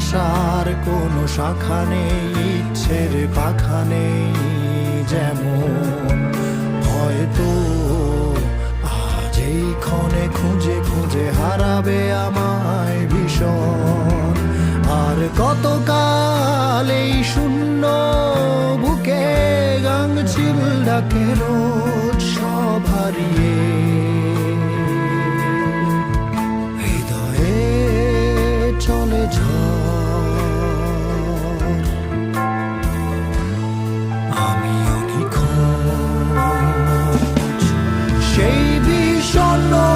আশার কোনো শাখা নেই, ইচ্ছের পাখা নেই যেমন। হয়তো আজ এই ক্ষণে খুঁজে খুঁজে হারাবে আমায় ভীষণ। আর কতকাল এই শূন্য বুকে গাং চিল ডাকে রোজ। সব হারিয়ে শোনো